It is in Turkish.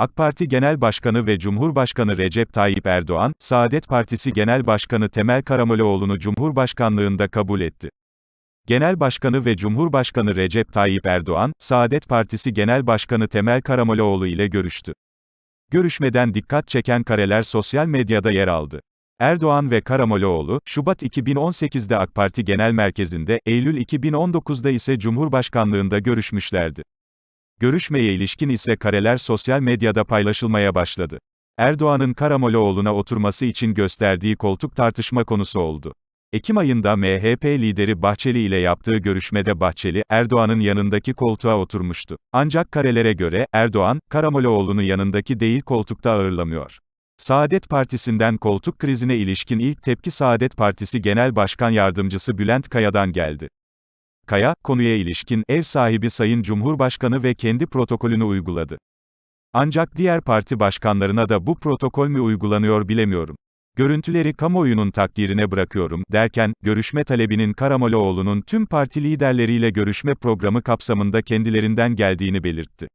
AK Parti Genel Başkanı ve Cumhurbaşkanı Recep Tayyip Erdoğan, Saadet Partisi Genel Başkanı Temel Karamollaoğlu'nu Cumhurbaşkanlığında kabul etti. Genel Başkanı ve Cumhurbaşkanı Recep Tayyip Erdoğan, Saadet Partisi Genel Başkanı Temel Karamollaoğlu ile görüştü. Görüşmeden dikkat çeken kareler sosyal medyada yer aldı. Erdoğan ve Karamollaoğlu, Şubat 2018'de AK Parti Genel Merkezi'nde, Eylül 2019'da ise Cumhurbaşkanlığında görüşmüşlerdi. Görüşmeye ilişkin ise kareler sosyal medyada paylaşılmaya başladı. Erdoğan'ın Karamollaoğlu'na oturması için gösterdiği koltuk tartışma konusu oldu. Ekim ayında MHP lideri Bahçeli ile yaptığı görüşmede Bahçeli, Erdoğan'ın yanındaki koltuğa oturmuştu. Ancak karelere göre, Erdoğan, Karamollaoğlu'nu yanındaki değil koltukta ağırlamıyor. Saadet Partisi'nden koltuk krizine ilişkin ilk tepki Saadet Partisi Genel Başkan Yardımcısı Bülent Kaya'dan geldi. Kaya, konuya ilişkin, ev sahibi Sayın Cumhurbaşkanı ve kendi protokolünü uyguladı. Ancak diğer parti başkanlarına da bu protokol mü uygulanıyor bilemiyorum. Görüntüleri kamuoyunun takdirine bırakıyorum, derken, görüşme talebinin Karamollaoğlu'nun tüm parti liderleriyle görüşme programı kapsamında kendilerinden geldiğini belirtti.